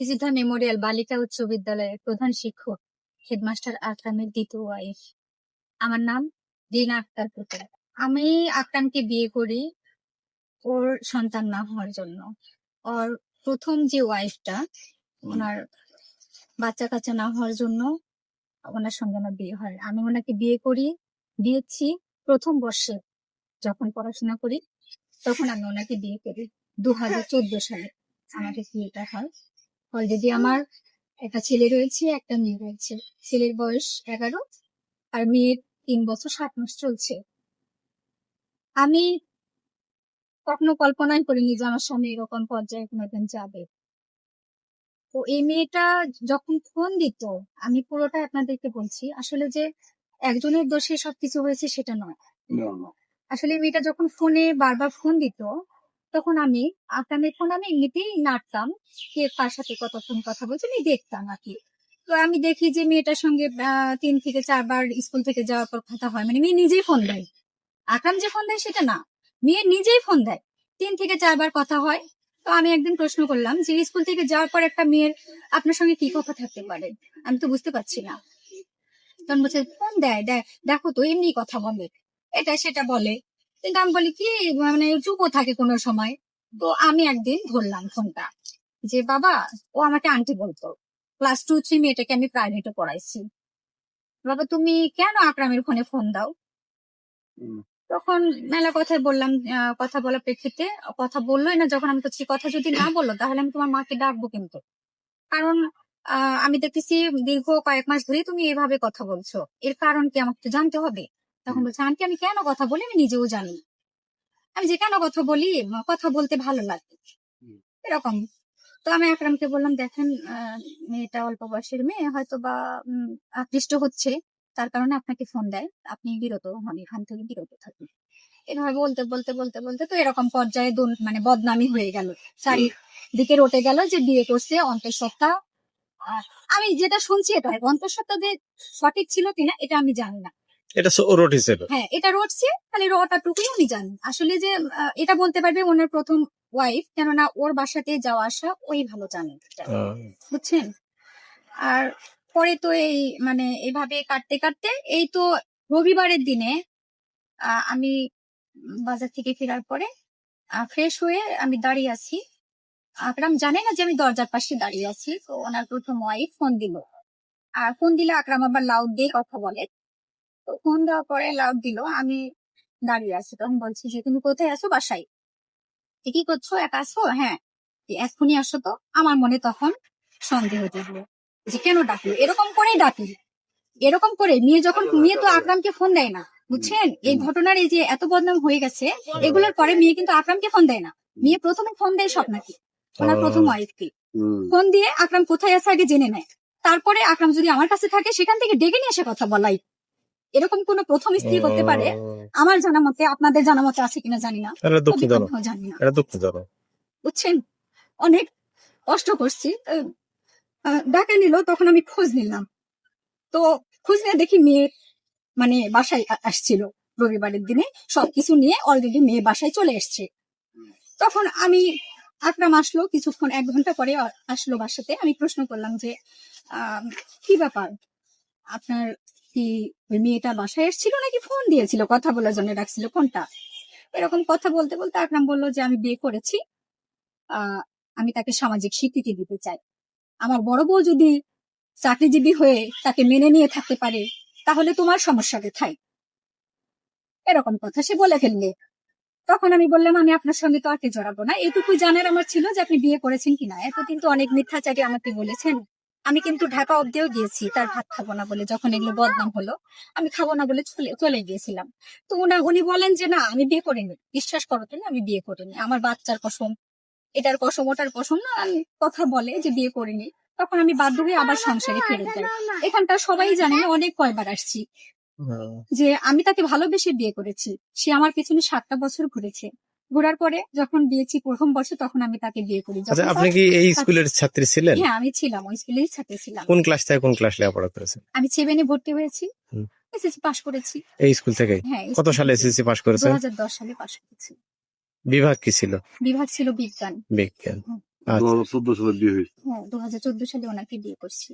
ফিজিধা Memorial বালিকা উচ্চ বিদ্যালয়ের প্রধান শিক্ষক হেডমাস্টার আকরামের দ্বিতীয় ওয়াইফ। আমার নাম রিনা আক্তার পুতুল। আমি আকরামকে বিয়ে করি ওর সন্তান না হওয়ার জন্য। ওর প্রথম যে ওয়াইফটা ওনার বাচ্চা কাচ্চা না হওয়ার জন্য ওনার সঙ্গে আমার বিয়ে হয়। আমি ওনাকে বিয়ে করি দিয়েছি প্রথম বর্ষে যখন পড়াশোনা করি তখন আমি ওনাকে বিয়ে করি। দু হাজার চোদ্দ সালে আমাদের বিয়েটা হয়। অলরেডি আমার একটা ছেলে রয়েছে একটা মেয়ে রয়েছে। ছেলের বয়স এগারো আর মেয়ের তিন বছর সাত মাস চলছে। আমি কখনো কল্পনাই করিনি যে আমার স্বামী এরকম পর্যায়ে কোনোদিন যাবে। তো এই মেয়েটা যখন ফোন দিত আমি পুরোটা আপনাদেরকে বলছি আসলে যে একজনের দোষে সবকিছু হয়েছে সেটা নয়। আসলে মেয়েটা যখন ফোনে বারবার ফোন দিত তখন আমি আপনাদের ফোন আমি এমনিতেই নাড়তাম কে কার সাথে কতক্ষণ কথা বলছে আমি দেখতাম আর কি। তো আমি দেখি যে মেয়েটার সঙ্গে তিন থেকে চারবার স্কুল থেকে যাওয়ার পর কথা হয়। মানে মেয়ে নিজেই ফোন দেয়। আকরাম যে ফোন দেয় সেটা না। মেয়ে নিজেই ফোন দেয়। তিন থেকে চারবার কথা হয়। তো আমি একদিন প্রশ্ন করলাম যে স্কুল থেকে যাওয়ার পর একটা মেয়ের আপনার সঙ্গে কি কথা থাকতে পারে? আমি তো বুঝতে পারছি না। তখন বলছে ফোন দেয়। দেখো তো এমনি কথা বলে। এটা সেটা বলে। কিন্তু আমি বলি কি মানে চুপও থাকে কোনো সময়। তো আমি একদিন ধরলাম ফোনটা যে বাবা ও আমাকে আন্টি বলতো ক্লাস টু থ্রি মেয়েটাকে আমি প্রাইভেটে পড়াইছি। বাবা তুমি কেন আকরামের ফোনে ফোন দাও। তখন মেলা কথায় বললাম কথা বলার প্রেক্ষিতে কথা বললোই না যখন আমি তো কথা যদি না বলল তাহলে আমি তোমার মাকে ডাকবো কিন্তু। কারণ আহ, আমি দেখতেছি দীর্ঘ কয়েক মাস ধরে তুমি এভাবে কথা বলছো। এর কারণ কি আমাকে তো জানতে হবে? তখন বলছে আন্টি আমি কেন কথা বলি? আমি নিজেও জানি আমি যে কেন কথা বলি? কথা বলতে ভালো লাগে। এরকম। তো আমি আকরামকে বললাম দেখেন আহ, মেয়েটা অল্প বয়সের মেয়ে হয়তো বা আকৃষ্ট হচ্ছে। তার কারণে আপনাকে ফোন দেয়। আপনি বিরত হন এখান থেকে বিরত থাকুন। এভাবে বলতে বলতে বলতে বলতে তো এরকম পর্যায়ে মানে বদনামি হয়ে গেল। চারিদিকে রটে গেল যে বিয়ে করছে অন্তঃসত্ত্বা। আমি যেটা শুনছি এটা অন্তঃসত্ত্বা যে সঠিক ছিল কিনা এটা আমি জানি না। এটা রোড হিসেবে। হ্যাঁ এটা রটছে খালি রটাটুকুই উনি জানেন। আসলে যে এটা বলতে পারবে ওনার প্রথম ওয়াইফ কেননা ওর বাসাতে যাওয়া আসা ওই ভালো জানেন বুঝছেন? আর পরে তো এই মানে এভাবে কাটতে কাটতে এই তো রবিবারের দিনে আমি বাজার থেকে ফেরার পরে ফ্রেশ হয়ে আমি দাঁড়িয়ে আছি। আকরাম জানে না যে আমি দরজার পাশে দাঁড়িয়ে আছি তো ওনার প্রথম ওয়াইফ ফোন দিল। আর ফোন দিলে আকরাম আবার লাউড দিয়ে কথা বলে। তো ফোন দেওয়ার পরে লাউড দিল আমি দাঁড়িয়ে আছি। তখন বলছি যে তুমি কোথায় আছো? বাসায়? "এ কি করছ? একা আছো? হ্যাঁ। "এ এক্ষুনি আসো তো। আমার মনে তখন সন্দেহ জুগলো যে কেন ডাকলো? এরকম করেই ডাকি। এরকম করে? মেয়ে যখন মেয়ে তো আকরামকে ফোন দেয় না বুঝছেন? এই ঘটনার এই যে এত বদনাম হয়ে গেছে এগুলোর পরে মেয়ে কিন্তু আকরামকে ফোন দেয় না। মেয়ে প্রথমে ফোন দেয় স্বপ্নাকে ওনার প্রথম ওয়াইফকে। ফোন দিয়ে আকরাম কোথায় আছে? আগে জেনে নেয় তারপরে আকরাম যদি আমার কাছে থাকে সেখান থেকে ডেকে নিয়ে এসে কথা বলাই। এরকম কোন প্রথম স্ত্রী করতে পারে আমার জানা মতে আপনাদের জানা মতে আছে কিনা জানি না জানি না। বুঝছেন? অনেক কষ্ট করছি। ডাকা নিল তখন আমি খোঁজ নিলাম। তো খোঁজ নিয়ে দেখি মেয়ে মানে বাসায় আসছিল রবিবারের দিনে সবকিছু নিয়ে অলরেডি মেয়ে বাসায় চলে এসছে। তখন আমি আকরাম আসলো কিছুক্ষণ এক ঘণ্টা পরে আসলো বাসাতে। আমি প্রশ্ন করলাম যে কি ব্যাপার? আপনার কি ওই মেয়েটা বাসায় এসেছিল নাকি ফোন দিয়েছিল, কথা বলার জন্য ডাকছিল কোনটা এরকম কথা বলতে বলতে আকরাম বলল যে, আমি বিয়ে করেছি আমি তাকে সামাজিক স্বীকৃতি দিতে চাই। আমার বড় বউ যদি চাকরিজীবী হয়ে তাকে মেনে নিয়ে থাকতে পারে, তাহলে তোমার সমস্যা কোথায়? এরকম কথা সে বলে ফেললে। তখন আমি বললাম, আমি আপনার সঙ্গে তো আটকে জড়াবো না। এটুকুই জানার আমার ছিল যে, আপনি বিয়ে করেছেন কিনা। এত কিন্তু অনেক মিথ্যাচারী আমাকে বলেছেন। আমি কিন্তু ঢাকা অব্দিও গিয়েছি তার ভাত খাব না বলে যখন এগুলো বদনাম হলো আমি খাব না বলে চলে চলে গিয়েছিলাম। তো উনা উনি বলেন যে না আমি বিয়ে করিনি। বিশ্বাস করো তুমি আমি বিয়ে করিনি। আমার বাচ্চার কসম এটার কসম ওটার কসম না আমি কথা বলে যে বিয়ে করিনি। তখন আমি বাধ্য হয়ে আবার সংসারে ফেরত যাই। এখানটা সবাই জানে অনেক কয়বার আসছি। যে আমি তাকে ভালোবেসে বিয়ে করেছি। সে আমার পিছনে সাতটা বছর ঘুরেছে। ঘোরার পরে যখন দিয়েছি প্রথম বছর তখন আমি তাকে বিয়ে করি। আচ্ছা আপনি কি এই স্কুলের ছাত্রী ছিলেন? হ্যাঁ আমি ছিলাম ওই স্কুলেই ছাত্রী ছিলাম। কোন ক্লাস থেকে কোন ক্লাস লেখাপড়া করেছেন আমি সেভেনে ভর্তি হয়েছি। এসএসসি পাশ করেছি। এই স্কুল থেকে হ্যাঁ কত সালে এসএসসি পাস দু করেছেন? হাজার দশ সালে পাশ করেছি। বিভাগ কি ছিল? বিভাগ ছিল বিজ্ঞান। বিজ্ঞান। আচ্ছা। দু হাজার চোদ্দ সালে বিয়ে হয়েছে। হ্যাঁ দু হাজার চোদ্দ সালে ওনাকে বিয়ে করছি।